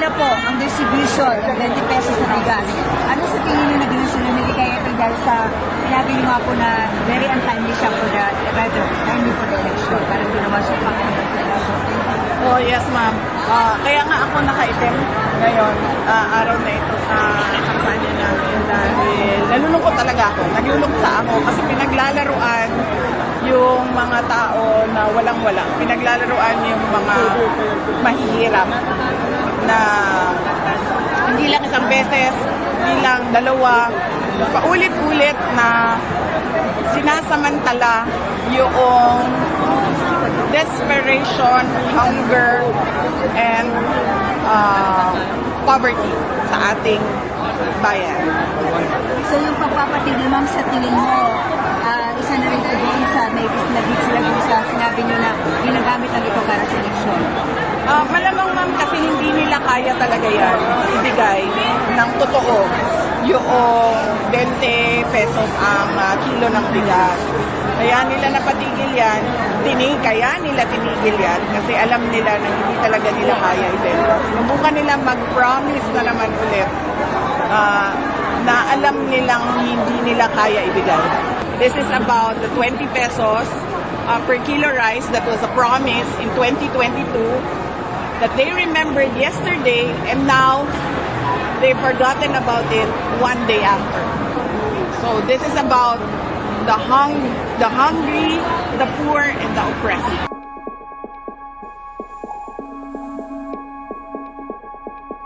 nila po ang distribution ng 20 pesos na bigas. Ano sa tingin nyo naging sunod hindi kaya ito dahil sa sinabi nyo nga po na very untimely siya for the, rather, timely for the election. Parang ginawa siya pang sa. Oh, yes, ma'am. Ah, kaya nga ako nakaitim ngayon, ah, araw na ito sa kampanya namin dahil nalulungkot talaga ako. Nagluluksa ako kasi pinaglalaruan yung mga tao na walang-wala. Pinaglalaruan yung mga mahihirap na hindi lang isang beses, hindi lang dalawa, paulit-ulit na sinasamantala yung desperation, hunger, and uh, poverty sa ating bayan. So yung pagpapatigil, ma'am, sa tingin mo, ah, isa na rin doon sa may nagit sila sa sinabi nyo na ginagamit lang ito para sa eleksyon. Uh, malamang ma'am kasi hindi nila kaya talaga yan ibigay ng totoo yung 20 pesos ang ah, kilo ng bigas. Kaya nila napatigil yan, tinig, kaya nila tinigil yan kasi alam nila na hindi talaga nila kaya ibenta. Sinubukan nila mag-promise na naman ulit ah, na alam nilang hindi nila kaya ibigay. This is about the 20 pesos uh, per kilo rice that was a promise in 2022 that they remembered yesterday and now they've forgotten about it one day after. So this is about the hung, the hungry, the poor, and the oppressed.